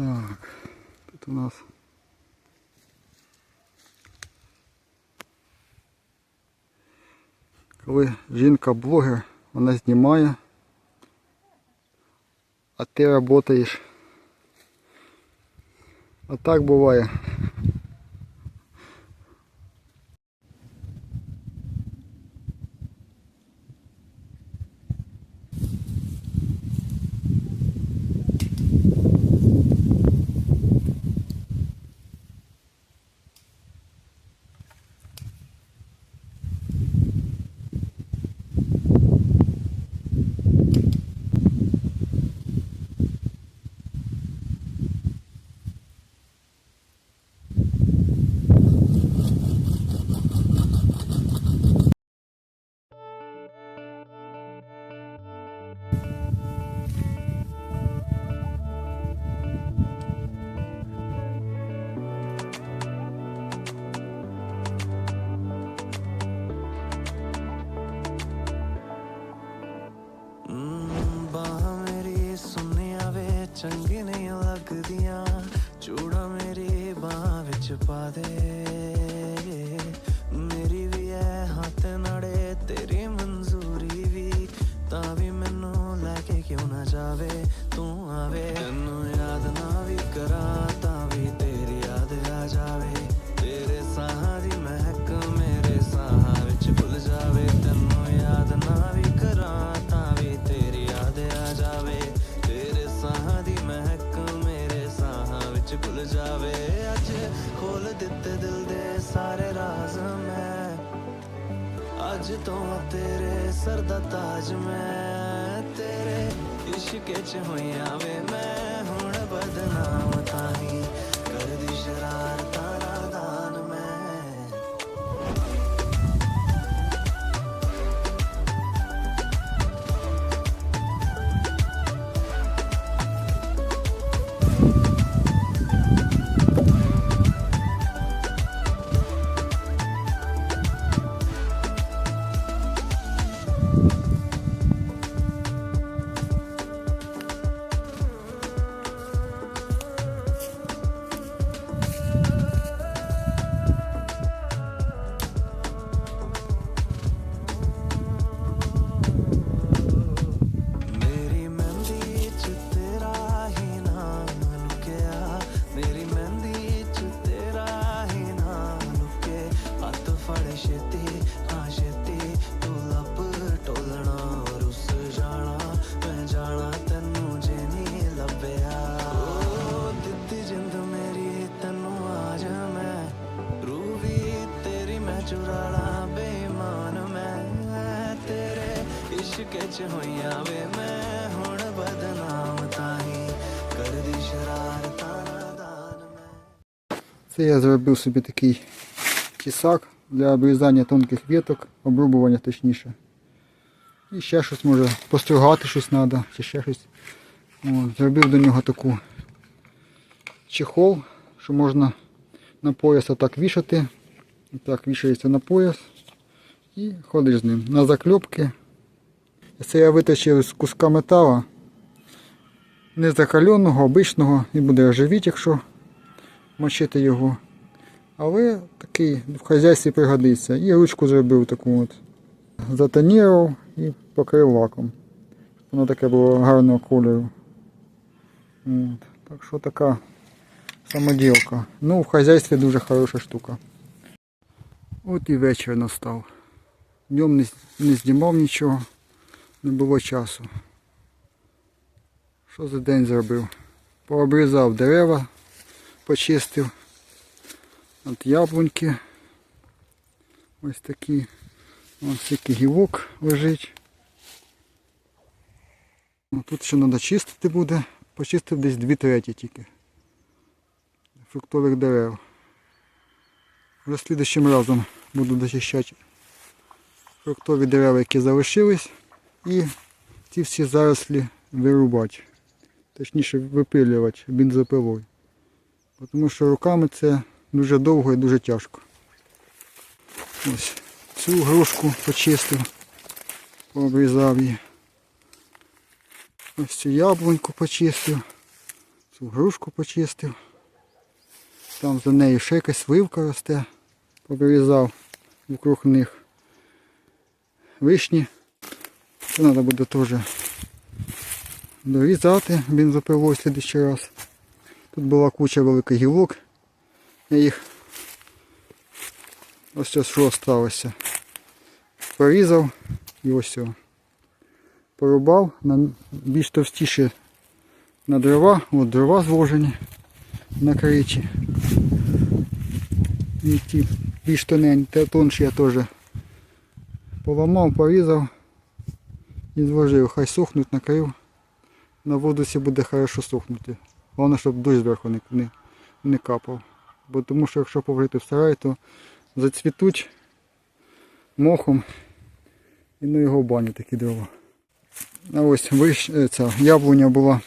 Так, тут у нас коли жінка-блогер, вона знімає, а ти працюєш. А так буває. ਵਿੱਚ ਪਾ ਦੇ। ਮੇਰੀ ਵੀ ਐ ਹੱਥ ਨੜੇ, ਤੇਰੀ ਮਨਜ਼ੂਰੀ ਵੀ। ਤਾਂ ਵੀ ਮੈਨੂੰ ਲੈ ਕੇ ਕਿਉਂ ਨਾ ਜਾਵੇ, ਤੂੰ ਆਵੇ। ਤੈਨੂੰ ਯਾਦ ਨਾ ਵੀ ਕਰਾਂ। ਸਾਰੇ ਰਾਜ਼ ਮੈਂ ਅੱਜ ਤੋਂ ਤੇਰੇ ਸਰ ਦਾ ਤਾਜ ਮੈਂ ਤੇਰੇ ਇਸ਼ਕ ਚ ਹੋਈਆਂ ਵੇ ਮੈਂ ਹੁਣ ਬਦਨਾਮ ਇਸ਼ਕ ਚ ਹੋਈਆਂ ਵੇ ਮੈਂ ਹੁਣ ਬਦਨਾਮ ਤਾਹੀਂ ਕਰਦੀ ਸ਼ਰਾਰਤਾਂ ਨਾਦਾਨ ਮੈਂ Це я зробив собі такий тісак для обрізання тонких веток, обрубування точніше. І ще щось може постругати щось треба, чи ще щось. От, зробив до нього таку чехол, що можна на пояс отак вішати. Так вішається на пояс і ходиш з ним. На закльопки. це я витащив з куска метала. Не закаленого, обичного, і буде ржавіть, якщо мочити його. Але такий в хазяйстві пригодиться. І ручку зробив таку от. Затонірував і покрив лаком. Воно таке було гарного кольору. От. Так що така самоділка. Ну, в хазяйстві дуже хороша штука. От і вечір настав. Днем не, не знімав нічого, не було часу. Що за день зробив? Пообрізав дерева, почистив. От яблуньки. Ось такі. Ось такий гілок лежить. Ну, Тут ще треба чистити буде. Почистив десь дві треті тільки. Фруктових дерев. Вже слідчим разом буду дочищати фруктові дерева, які залишились. І ці всі зарослі вирубати. Точніше випилювати бензопилою. Тому що руками це дуже довго і дуже тяжко. Ось цю грушку почистив, пообрізав її. Ось цю яблуньку почистив. Цю грушку почистив. Там за нею ще якась сливка росте. Повирізав вокруг них вишні. Це треба буде теж дорізати бензопилою в слідчий раз. Тут була куча великих гілок. Я їх ось це що осталося. Порізав і ось все. Порубав на більш товстіше на дрова. От дрова зложені на кричі. І ті більш тоненькі, тонші я теж поламав, порізав і зложив. Хай сухнуть, накрив. На воду всі буде хорошо сухнути. Головне, щоб дощ зверху не, не, не капав. Бо тому що якщо поврити в сарай, то зацвітуть мохом і на його баню такі дрова. А ось виш... е, ця яблуня була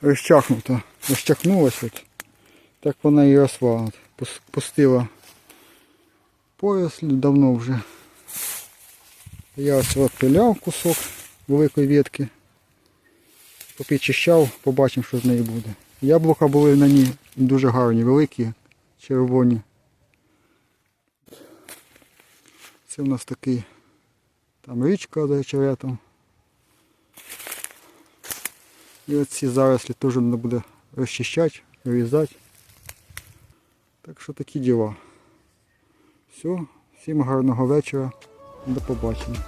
розчахнута. Розчахнулася. Так вона і росла. Пустила пояс давно вже. Я ось от пиляв кусок великої ветки. Попідчищав, побачимо, що з неї буде. Яблука були на ній дуже гарні, великі, червоні. Це в нас такий там річка за очеретом. І оці зарослі теж треба буде розчищати, вирізати. Так що такі діла. Все, всім гарного вечора. До побачення.